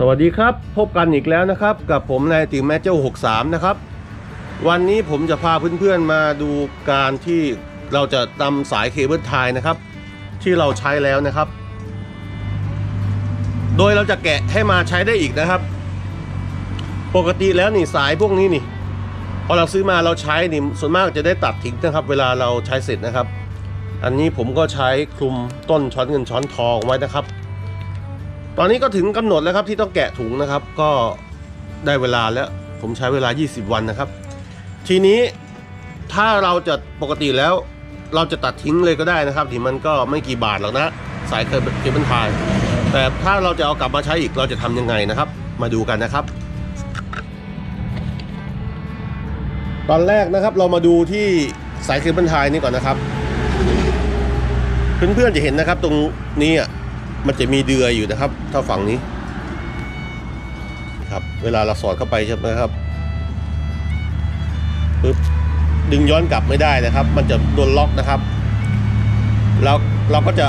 สวัสดีครับ พบกันอีกแล้วนะครับ กับผมนายติแมเจ้า63 นะครับ วันนี้ผมจะพาเพื่อนๆมาดูการที่เราจะนำสายเคเบิลไทยนะครับ ที่เราใช้แล้วนะครับ โดยเราจะแกะให้มาใช้ได้อีกนะครับ ปกติแล้วนี่สายพวกนี้นี่พอเราซื้อมาเราใช้นี่ส่วนมากจะได้ตัดทิ้งนะครับ เวลาเราใช้เสร็จนะครับ อันนี้ผมก็ใช้คลุมต้นช้อนเงินช้อนทองไว้นะครับ ตอนนี้ก็ถึงกำหนดแล้วครับที่ต้องแกะถุงนะครับ ก็ได้เวลาแล้วผมใช้เวลา 20 วันนะครับ ทีนี้ถ้าเราจะปกติแล้ว เราจะตัดทิ้งเลยก็ได้นะครับที่มันก็ไม่กี่บาทหรอกนะสายเคเบิลไทยแต่ถ้าเราจะเอากลับมาใช้อีกเราจะทำยังไงนะครับ มาดูกันนะครับ ตอนแรกนะครับเรามาดูที่สายเคเบิลไทยนี่ก่อนนะครับ เพื่อนๆจะเห็นนะครับตรงนี้อะ มันจะมีเดือยอยู่นะครับ ถ้าฝั่งนี้ ครับ เวลาเราสอดเข้าไปใช่ไหมครับปึ๊บดึงย้อนกลับไม่ได้นะครับ มันจะโดนล็อกนะครับ แล้วเราก็จะ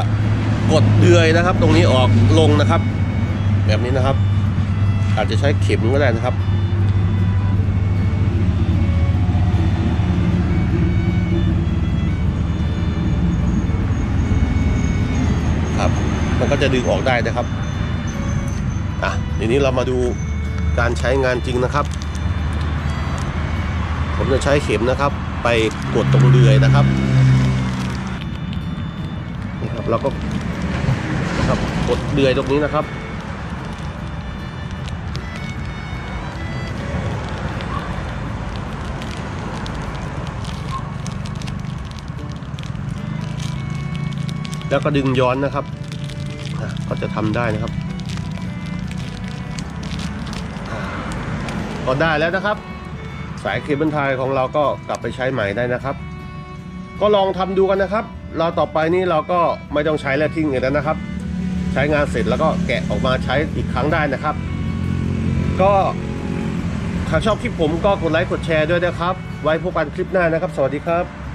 กดเดือยนะครับ ตรงนี้ออกลงนะครับ แบบนี้นะครับ อาจจะใช้เข็มก็ได้นะครับ มันก็จะดึงออกได้นะครับอะทีนี้เรามาดูการใช้งานจริงนะครับ ผมจะใช้เข็มนะครับ ไปกดตรงเดือยนะครับนี่ครับเราก็นะครับกดเดือยตรงนี้นะครับแล้วก็ดึงย้อนนะครับ ก็จะทำได้นะครับ ก็ได้แล้วนะครับ สายเคเบิลไทยของเราก็กลับไปใช้ใหม่ได้นะครับ ก็ลองทำดูกันนะครับ เราต่อไปนี้เราก็ไม่ต้องใช้แล้วทิ้งเลยแล้วนะครับ ใช้งานเสร็จแล้วก็แกะออกมาใช้อีกครั้งได้นะครับ ก็ถ้าชอบคลิปผมก็กดไลค์กดแชร์ด้วยนะครับ ไว้พบกันคลิปหน้านะครับ สวัสดีครับ